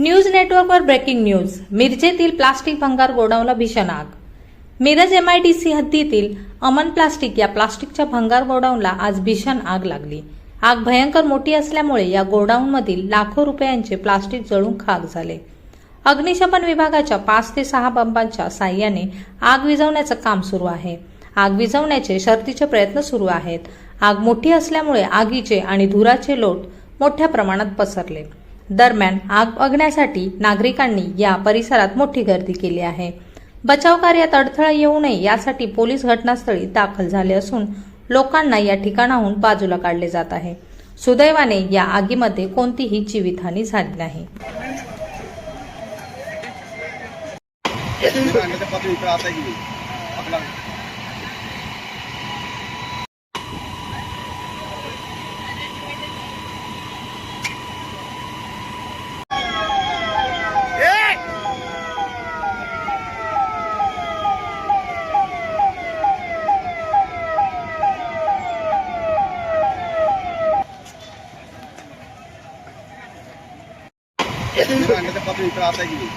News नेटवर्कवर breaking news. मिरजेतील plastic भंगार गोडाऊनला भीषण आग मिरज एमआयडीसी हद्दीतील अमन प्लास्टिक या प्लास्टिकच्या भंगार गोडाऊनला आज भीषण आग लागली. आग भयंकर मोठी असल्यामुळे या गोडाऊनमधील लाखो रुपयांचे प्लास्टिक जळून खाक झाले. अग्निशमन विभागाच्या पाच ते सहा बंबांच्या साह्याने आग विझवण्याचं काम सुरू आहे. आग विझवण्याचे शर्तीचे प्रयत्न सुरू आहेत. आग मोठी असल्यामुळे आगीचे आणि धुराचे लोट मोठ्या प्रमाणात पसरले. दरम्यान आग बघण्यासाठी नागरिकांनी या परिसरात मोठी गर्दी केली आहे. बचाव कार्यात अडथळा येऊ नये यासाठी पोलीस घटनास्थळी दाखल झाले असून लोकांना या ठिकाणाहून बाजूला काढले जात आहे. सुदैवाने या आगीमध्ये कोणतीही जीवितहानी झाली नाही. सांगितलं